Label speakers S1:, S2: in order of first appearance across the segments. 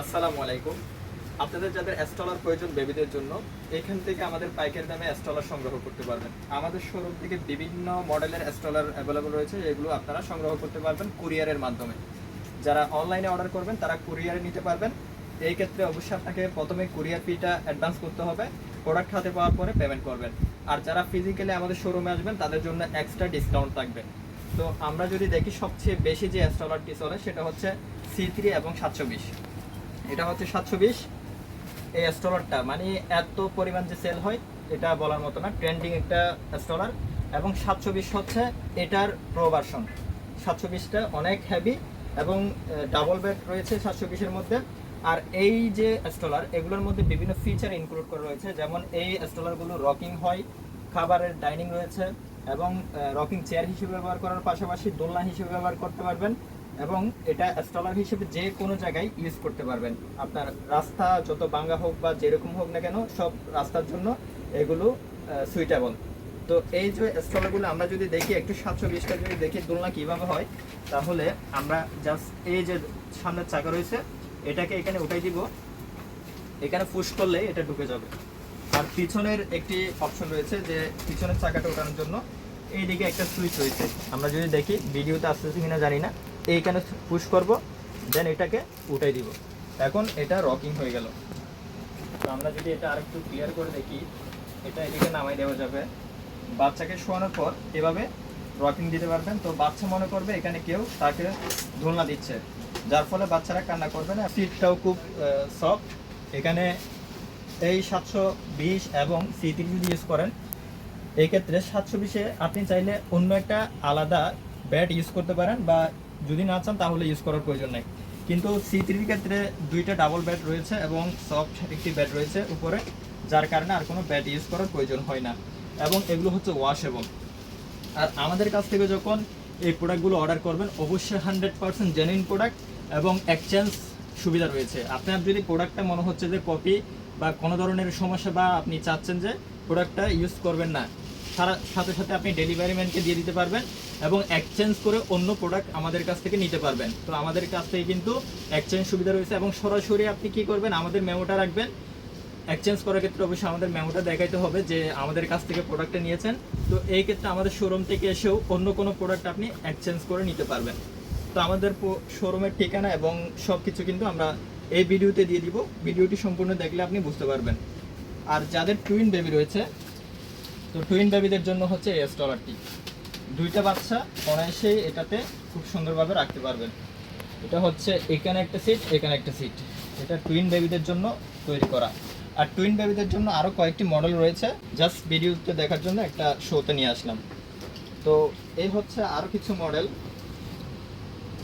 S1: আসসালামু আলাইকুম। আপনাদের যাদের অ্যাস্টলার প্রয়োজন বেবিদের জন্য, এখান থেকে আমাদের পাইকারি দামে অ্যাস্টলার সংগ্রহ করতে পারবেন। আমাদের শোরুম থেকে বিভিন্ন মডেলের অ্যাস্টলার অ্যাভেলেবল রয়েছে, এগুলো আপনারা সংগ্রহ করতে পারবেন কুরিয়ারের মাধ্যমে। যারা অনলাইনে অর্ডার করবেন, তারা কুরিয়ারে নিতে পারবেন। এই ক্ষেত্রে অবশ্যই আপনাকে প্রথমে কুরিয়ার ফিটা অ্যাডভান্স করতে হবে। প্রোডাক্ট হাতে পাওয়ার পরে পেমেন্ট করবেন। আর যারা ফিজিক্যালি আমাদের শোরুমে আসবেন, তাদের জন্য এক্সট্রা ডিসকাউন্ট থাকবে। তো আমরা যদি দেখি সবচেয়ে বেশি যে অ্যাস্টলারটি চলে, সেটা হচ্ছে সি থ্রি এবং সাতশো বিশ। এটা হচ্ছে সাতশো বিশ। এই স্টলারটা মানে এত পরিমাণ যে সেল হয়, এটা বলার মতো না ট্রেন্ডিং একটা স্টলার এবং সাতশো বিশ হচ্ছে এটার প্রো সাতশো বিশটা অনেক হ্যাভি এবং ডাবল বেড রয়েছে সাতশো বিশের মধ্যে। আর এই যে স্টলার এগুলোর মধ্যে বিভিন্ন ফিচার ইনক্লুড করা রয়েছে। যেমন এই স্টলারগুলো রকিং হয়, খাবারের ডাইনিং রয়েছে এবং রকিং চেয়ার হিসেবে ব্যবহার করার পাশাপাশি দোলনা হিসেবে ব্যবহার করতে পারবেন। এবং এটা স্টলার হিসেবে যে কোনো জায়গায় ইউজ করতে পারবেন। আপনার রাস্তা যত বাঙ্গা হোক বা যেরকম হোক না কেন, সব রাস্তার জন্য এগুলো সুইটেবল তো এই যে স্টলারগুলো আমরা যদি দেখি, একটু সাতশো বিশটা যদি দেখি দোলনা কীভাবে হয়, তাহলে আমরা জাস্ট এই যে সামনের চাকা রয়েছে, এটাকে এখানে উঠাই দিব। এখানে পুশ করলে এটা ঢুকে যাবে। আর পিছনের একটি অপশন রয়েছে যে পিছনের চাকাটা ওঠানোর জন্য। এইদিকে একটা সুইচ রয়েছে। আমরা যদি দেখি ভিডিওতে আসতেছে কিনা জানি না। এইখানে পুশ করব দেন এটাকে উঠাই দিব। এখন এটা রকিং হয়ে গেল। তো আমরা যদি এটা আরেকটু ক্লিয়ার করে দেখি, এটা এদিকে নামাই দেওয়া যাবে। বাচ্চাকে শোয়ানোর পর এভাবে রকিং দিতে পারবেন। তো বাচ্চা মনে করবে এখানে কেউ তাকে দোলনা দিচ্ছে, যার ফলে বাচ্চারা কান্না করবে না। সিটটাও খুব সফট এখানে এই সাতশো বিশ এবং সি যদি ইউজ করেন, এক্ষেত্রে সাতশো বিশে আপনি চাইলে অন্য একটা আলাদা ব্যাট ইউজ করতে পারেন বা যদি না চান, তাহলে ইউজ করার প্রয়োজন নেই। কিন্তু সি থ্রির ক্ষেত্রে দুইটা ডাবল ব্যাট রয়েছে এবং সফট একটি ব্যাট রয়েছে উপরে, যার কারণে আর কোনো ব্যাট ইউজ করার প্রয়োজন হয় না। এবং এগুলো হচ্ছে ওয়াশেবল আর আমাদের কাছ থেকে যখন এই প্রোডাক্টগুলো অর্ডার করবেন, অবশ্যই হান্ড্রেড পার্সেন্ট জেনুইন প্রোডাক্ট এবং এক্সচেঞ্জ সুবিধা রয়েছে। আপনার যদি প্রোডাক্টটা মনে হচ্ছে যে কপি বা কোনো ধরনের সমস্যা বা আপনি চাচ্ছেন যে প্রোডাক্টটা ইউজ করবেন না সাথে সাথে আপনি ডেলিভারি ম্যানকে দিয়ে দিতে পারবেন এবং এক্সচেঞ্জ করে অন্য প্রোডাক্ট আমাদের কাছ থেকে নিতে পারবেন। তো আমাদের কাছ থেকে কিন্তু এক্সচেঞ্জ সুবিধা রয়েছে এবং সরাসরি আপনি কি করবেন? আমাদের মেমোটা রাখবেন। এক্সচেঞ্জ করার ক্ষেত্রে অবশ্যই আমাদের মেমোটা দেখাইতে হবে যে আমাদের কাছ থেকে প্রোডাক্টটা নিয়েছেন। তো এই ক্ষেত্রে আমাদের শোরুম থেকে এসেও অন্য কোনো প্রোডাক্ট আপনি এক্সচেঞ্জ করে নিতে পারবেন। তো আমাদের শোরুমের ঠিকানা এবং সব কিছু কিন্তু আমরা এই ভিডিওতে দিয়ে দিব। ভিডিওটি সম্পূর্ণ দেখলে আপনি বুঝতে পারবেন। আর যাদের টুইন বেবি রয়েছে তো টুইন বেবিদের জন্য হচ্ছে এই স্টলারটি দুইটা বাচ্চা অনায়াসেই এটাতে খুব সুন্দরভাবে রাখতে পারবেন। এটা হচ্ছে এখানে একটা সিট এখানে একটা সিট এটা টুইন বেবিদের জন্য তৈরি করা। আর টুইন বেবিদের জন্য আরও কয়েকটি মডেল রয়েছে। জাস্ট ভিডিওতে দেখার জন্য একটা শোতে নিয়ে আসলাম। তো এই হচ্ছে আরও কিছু মডেল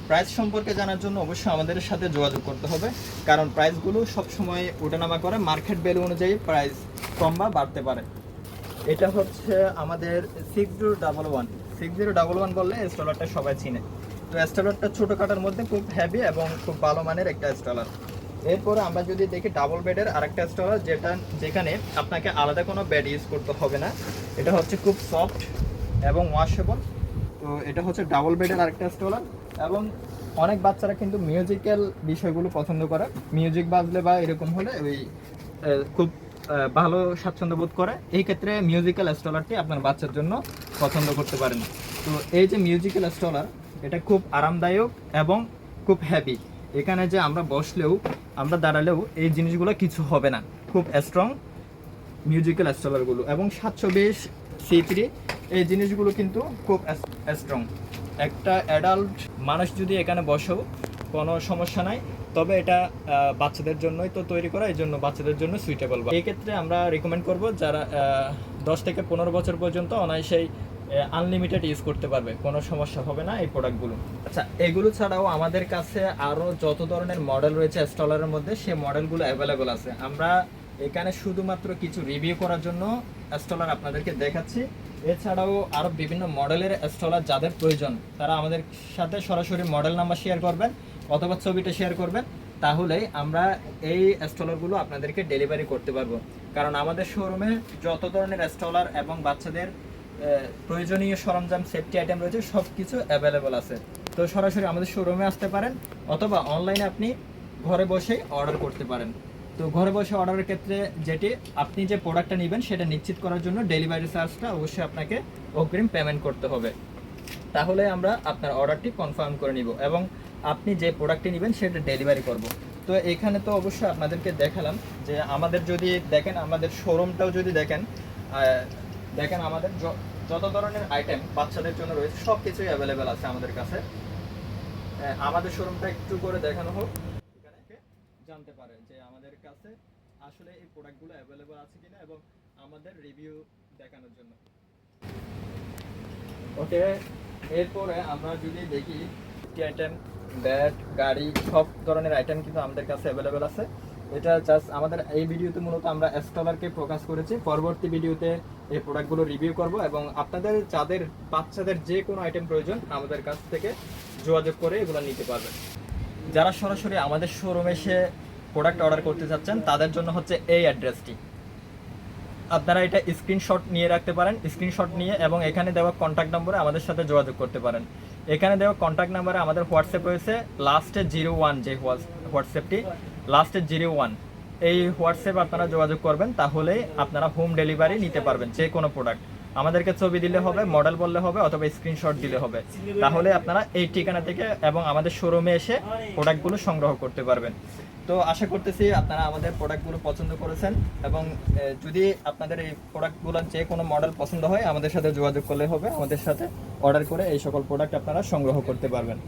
S1: প্রাইস সম্পর্কে জানার জন্য অবশ্যই আমাদের সাথে যোগাযোগ করতে হবে। কারণ প্রাইসগুলো সবসময় ওঠানামা করে। মার্কেট ভ্যালু অনুযায়ী প্রাইস কম বা বাড়তে পারে। এটা হচ্ছে আমাদের six zero double one six zero double one বললে স্টলারটা সবাই চিনে। তো স্টলারটা ছোটো কাটার মধ্যে খুব হ্যাভি এবং খুব ভালো মানের একটা স্টলার এরপরে আমরা যদি দেখি ডাবল বেডের আরেকটা স্টলার যেটা যেখানে আপনাকে আলাদা কোনো বেড ইউজ করতে হবে না। এটা হচ্ছে খুব সফট এবং ওয়াশেবল তো এটা হচ্ছে ডাবল বেডের আরেকটা স্টলার এবং অনেক বাচ্চারা কিন্তু মিউজিক্যাল বিষয়গুলো পছন্দ করে। মিউজিক বাজলে বা এরকম হলে ওই খুব ভালো স্বাচ্ছন্দ্য বোধ করে। এই ক্ষেত্রে মিউজিক্যাল স্টলারটি আপনার বাচ্চার জন্য পছন্দ করতে পারেন। তো এই যে মিউজিক্যাল স্টলার এটা খুব আরামদায়ক এবং খুব হ্যাপি এখানে যে আমরা বসলেও, আমরা দাঁড়ালেও এই জিনিসগুলো কিছু হবে না। খুব স্ট্রং মিউজিক্যাল স্টলারগুলো এবং সাতশো বিশ সি থ্রি এই জিনিসগুলো কিন্তু খুব স্ট্রং একটা অ্যাডাল্ট মানুষ যদি এখানে বসেও কোনো সমস্যা নাই। তবে এটা বাচ্চাদের জন্যই তো তৈরি করা এই জন্য বাচ্চাদের জন্য সুইটেবল এই ক্ষেত্রে আমরা রিকমেন্ড করব যারা দশ থেকে পনেরো বছর পর্যন্ত অনায়াসেই আনলিমিটেড ইউজ করতে পারবে। কোনো সমস্যা হবে না এই প্রোডাক্টগুলো আচ্ছা এগুলো ছাড়াও আমাদের কাছে আরও যত ধরনের মডেল রয়েছে স্টলারের মধ্যে, সে মডেলগুলো অ্যাভেলেবল আছে। আমরা এখানে শুধুমাত্র কিছু রিভিউ করার জন্য স্টলার আপনাদেরকে দেখাচ্ছি। এছাড়াও আরও বিভিন্ন মডেলের স্টলার যাদের প্রয়োজন, তারা আমাদের সাথে সরাসরি মডেল নাম্বার শেয়ার করবেন। অথবা ছবিটা শেয়ার করবেন, তাহলে আমরা এই স্টলারগুলো আপনাদেরকে ডেলিভারি করতে পারব। কারণ আমাদের শোরুমে যত ধরনের স্টলার এবং বাচ্চাদের প্রয়োজনীয় সরঞ্জাম সেফটি আইটেম রয়েছে সব কিছু অ্যাভেলেবল আছে। তো সরাসরি আমাদের শোরুমে আসতে পারেন, অথবা অনলাইনে আপনি ঘরে বসেই অর্ডার করতে পারেন। তো ঘরে বসে অর্ডারের ক্ষেত্রে যেটি আপনি যে প্রোডাক্টটা নেবেন, সেটা নিশ্চিত করার জন্য ডেলিভারি চার্জটা অবশ্যই আপনাকে অগ্রিম পেমেন্ট করতে হবে। তাহলে আমরা আপনার অর্ডারটি কনফার্ম করে নিব এবং আপনি যে প্রোডাক্টটি নেবেন, সেটা ডেলিভারি করব। তো এখানে তো অবশ্যই আপনাদেরকে দেখালাম যে আমাদের যদি দেখেন, আমাদের শোরুমটাও যদি দেখেন দেখেন আমাদের যত ধরনের আইটেম বাচ্চাদের জন্য রয়েছে সব কিছুই অ্যাভেলেবেল আছে আমাদের কাছে। আমাদের শোরুমটা একটু করে দেখানো হোক। জানতে পারে যে আমাদের কাছে আসলে এই প্রোডাক্টগুলো অ্যাভেলেবেল আছে কিনা এবং আমাদের রিভিউ দেখানোর জন্য। ওকে এরপরে আমরা যদি দেখি আইটেম ব্যাট, গাড়ি, সব ধরনের আইটেম কিন্তু আমাদের কাছে অ্যাভেলেবেল আছে। এটা জাস্ট আমাদের এই ভিডিওতে মূলত আমরা এস্টলারকে প্রকাশ করেছি। পরবর্তী ভিডিওতে এই প্রোডাক্টগুলো রিভিউ করব এবং আপনাদের যাদের, বাচ্চাদের যে কোনো আইটেম প্রয়োজন, আমাদের কাছ থেকে যোগাযোগ করে এগুলো নিতে পারবেন। যারা সরাসরি আমাদের শোরুমে এসে প্রোডাক্ট অর্ডার করতে চাচ্ছেন তাদের জন্য হচ্ছে এই অ্যাড্রেসটি আপনারা এটা স্ক্রিনশট নিয়ে রাখতে পারেন স্ক্রিনশট নিয়ে এবং এখানে দেওয়া কন্ট্যাক্ট নম্বরে আমাদের সাথে যোগাযোগ করতে পারেন। এখানে দেখো কন্ট্যাক্ট নাম্বারে আমাদের হোয়াটসঅ্যাপ রয়েছে লাস্টে জিরো ওয়ান যে হোয়াটসঅ্যাপটি লাস্টে জিরো ওয়ান এই হোয়াটসঅ্যাপ আপনারা যোগাযোগ করবেন, তাহলে আপনারা হোম ডেলিভারি নিতে পারবেন যে কোনো প্রোডাক্ট আমাদেরকে ছবি দিলে হবে মডেল বললে হবে, অথবা স্ক্রিনশট দিলে হবে। তাহলে আপনারা এই ঠিকানা থেকে এবং আমাদের শোরুমে এসে প্রোডাক্টগুলো সংগ্রহ করতে পারবেন। তো আশা করতেছি আপনারা আমাদের প্রোডাক্টগুলো পছন্দ করেছেন এবং যদি আপনাদের এই প্রোডাক্টগুলোর যে কোনো মডেল পছন্দ হয়, আমাদের সাথে যোগাযোগ করলে হবে। আমাদের সাথে অর্ডার করে এই সকল প্রোডাক্ট আপনারা সংগ্রহ করতে পারবেন।